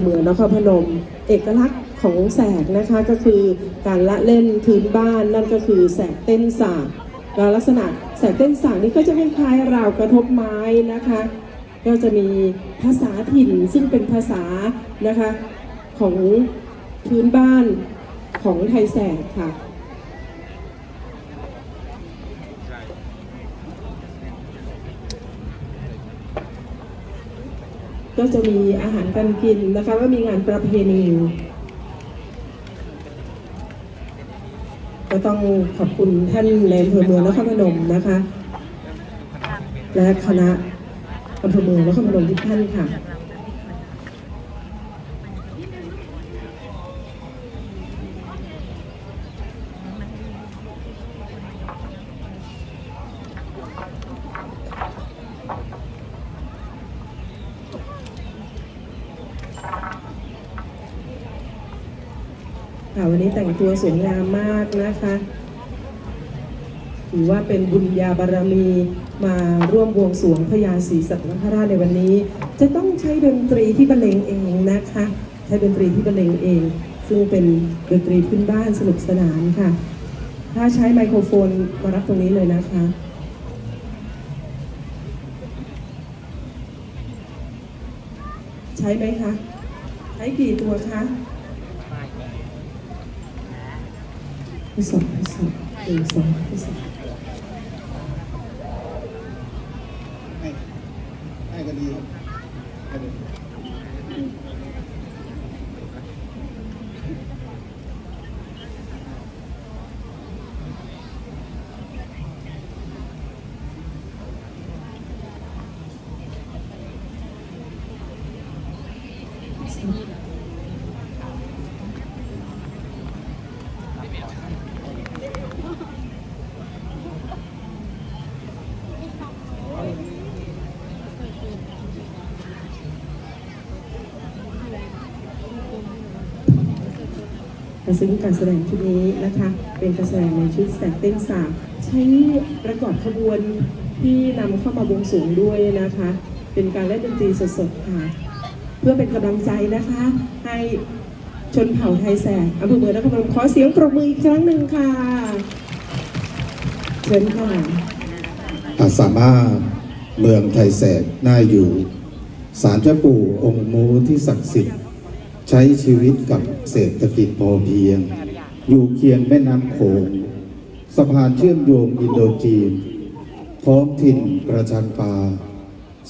เมืองนครพนม เอกลักษณ์ของแสกนะคะก็คือการละเล่นพื้นบ้านนั่นก็คือแสกเต้นสากล,ลักษณะแสกเต้นสากนี่ก็จะคล้ายๆราวกระทบไม้นะคะ ก็จะมีภาษาถิ่นซึ่งเป็นภาษานะคะของพื้นบ้านของไทยแสกค่ะ ก็จะมีอาหารการกินนะคะก็มีงานประเพณีก็ต้องขอบคุณท่านในอำเภอเมืองนครพนมนะคะ และคณะอำเภอเมืองนครพนมทุกท่านค่ะ ค่ะ วันนี้แต่งตัวสวยงามมากนะคะถือว่าเป็นบุญญาบารมีมาร่วมบวงสวงพญาศรีสัตนคราชในวันนี้ จะต้องใช้ดนตรีที่บรรเลงเองนะคะ ใช้ดนตรีที่บรรเลงเอง ซึ่งเป็นดนตรีพื้นบ้านสนุกสนานค่ะ ถ้าใช้ไมโครโฟนมารับตรงนี้เลยนะคะใช้ไหมคะ ใช้กี่ตัวคะ ผู้ทรงพระสุขผู้ทรงพระสุขให้ให้ก็ดี Thank you. ซึ่งการแสดงชุดนี้นะคะ เป็นการแสดงในชุดแสกเต้นสากใช้ประกอบขบวนที่นำเข้ามาบวงสรวงด้วยนะคะ เป็นการเล่นดนตรีสดๆค่ะ เพื่อเป็นกำลังใจนะคะ ให้ชนเผ่าไทยแสกอำเภอเมืองนครพนมขอเสียงปรบมืออีกครั้งหนึ่งค่ะ เชิญค่ะอาสามารถเมืองไทยแสกน่าอยู่ศาลเจ้าปู่องค์มูที่ศักดิ์สิทธิ์ ใช้ชีวิตกับเศรษฐกิจพอเพียง อยู่เคียงแม่น้ำโขงสะพานเชื่อมโยงอินโดจีนท้องถิ่นประชันปา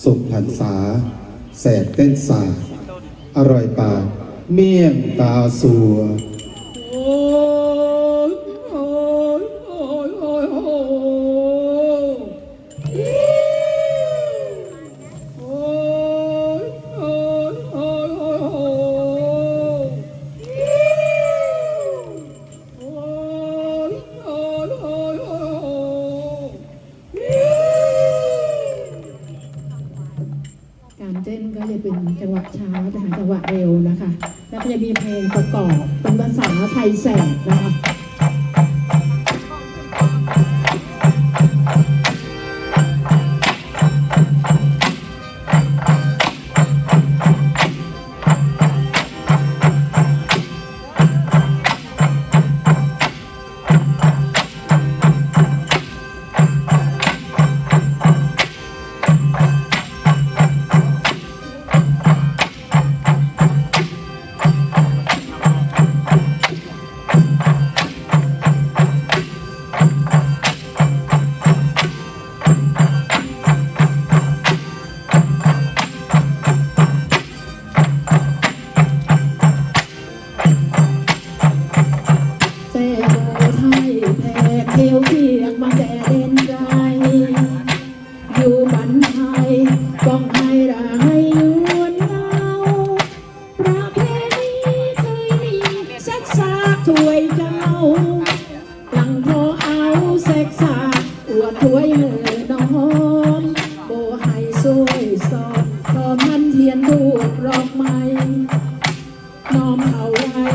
สมผันษา แสกเต้นสาอร่อยปากเมี่ยงตาสัว การเต้นก็จะเป็นจังหวะช้าไปหาจังหวะเร็วนะคะ แล้วก็จะมีเพลงประกอบเป็นภาษาไทยแสกนะคะ ถ้วยเจ้าหลังพอเอาเสกสาอวดถ้วยเหือน้องโบให้สวยสอดพอมันเทียนถูกรอกไม้น้อมเอาไว้